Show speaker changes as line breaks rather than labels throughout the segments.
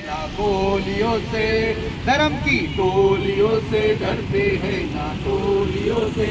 गोलियों से धर्म की टोलियों से डरते हैं ना टोलियों से।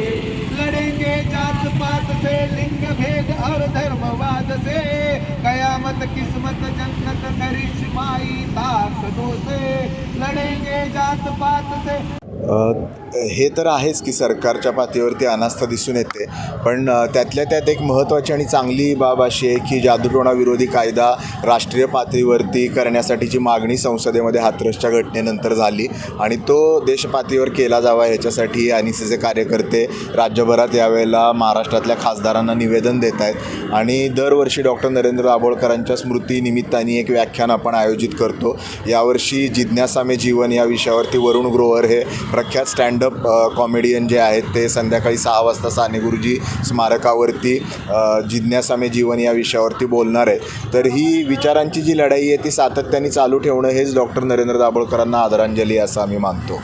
लड़ेंगे जात पात से लिंग भेद और धर्मवाद से। कयामत किस्मत जन्नत करिश्माई ताकतों से लड़ेंगे जात पात से।
अ, हे तर आहेच की सरकारच्या पातळीवरती अनास्था दिसून येते. पण त्यातल्या त्यात एक महत्त्वाची आणि चांगली बाब अशी आहे की जादूटोणा विरोधी कायदा राष्ट्रीय पातळीवरती करण्यासाठीची मागणी संसदेमध्ये हाथरसच्या घटनेनंतर झाली आणि तो देशपातळीवर केला जावा ह्याच्यासाठी अनिसीचे कार्यकर्ते राज्यभरात यावेळेला महाराष्ट्रातल्या खासदारांना निवेदन देत आहेत आणि दरवर्षी डॉक्टर नरेंद्र दाभोळकरांच्या स्मृतीनिमित्ताने एक व्याख्यान आपण आयोजित करतो. यावर्षी जिज्ञासामे जीवन या विषयावरती वरुण ग्रोवर हे प्रख्यात स्टँड स्टँडअप कॉमेडियन जे आहेत ते संध्याकाळी सहा वाजता साने गुरुजी स्मारकावरती जिज्ञासामे जिज्ञासा जीवन या विषयावरती बोलणार आहेत. तर ही विचारांची जी लढाई आहे ती सातत्याने चालू ठेवणं हेच डॉक्टर नरेंद्र दाभोळकरांना आदरांजली असं आम्ही मानतो.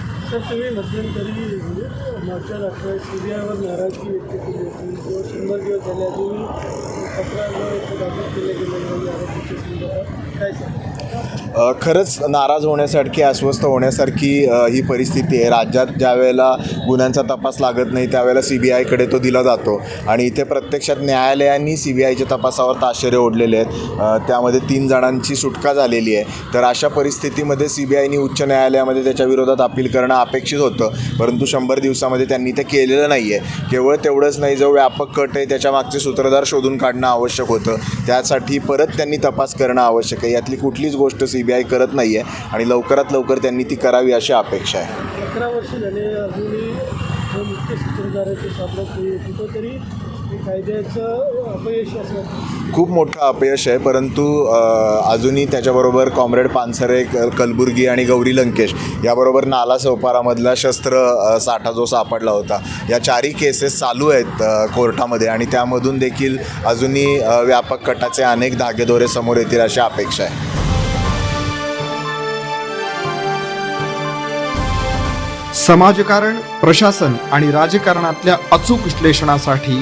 मागच्या रात्री सीबीआयवर नाराजगी व्यक्त केली होती. किंवा शंभर दिवस झाले अजूनही तक्रार दाखल केले गेले नाही. आरोपीच्या संदर्भात काय सांगा
खरंच नाराज होण्यासारखी अस्वस्थ होण्यासारखी ही परिस्थिती आहे. राज्यात ज्या वेळेला गुन्ह्यांचा तपास लागत नाही त्यावेळेला सी बी आयकडे तो दिला जातो. आणि इथे प्रत्यक्षात न्यायालयांनी सी बी आयच्या तपासावर ताशेरे ओढलेले आहेत. त्यामध्ये तीन जणांची सुटका झालेली आहे. तर अशा परिस्थितीमध्ये सी बी आयनी उच्च न्यायालयामध्ये त्याच्या विरोधात अपील करणं अपेक्षित होतं. परंतु शंभर दिवसामध्ये त्यांनी ते केलेलं नाही आहे केवळ तेवढंच नाही जो व्यापक कट आहे त्याच्या मागचे सूत्रधार शोधून काढणं आवश्यक होतं. त्यासाठी परत त्यांनी तपास करणं आवश्यक आहे. यातली कुठलीच गोष्ट सी बी आय करत नाही आहे आणि लवकरात लवकर त्यांनी ती करावी अशी अपेक्षा आहे.
अकरा वर्ष झाले अजूनही मुख्य सूत्रधार हे कायद्याचं अपयश असं.
खूप मोठं अपयश आहे परंतु अजूनही त्याच्याबरोबर कॉम्रेड पानसरे कलबुर्गी आणि गौरी लंकेश याबरोबर नाला चौपारामधला शस्त्र साठा जो सापडला होता या चारही केसेस चालू आहेत कोर्टामध्ये आणि त्यामधून देखील अजूनही व्यापक कटाचे अनेक धागेदोरे समोर येतील अशी अपेक्षा आहे
समाजकारण प्रशासन आणि राजकारणातल्या अचूक विश्लेषणासाठी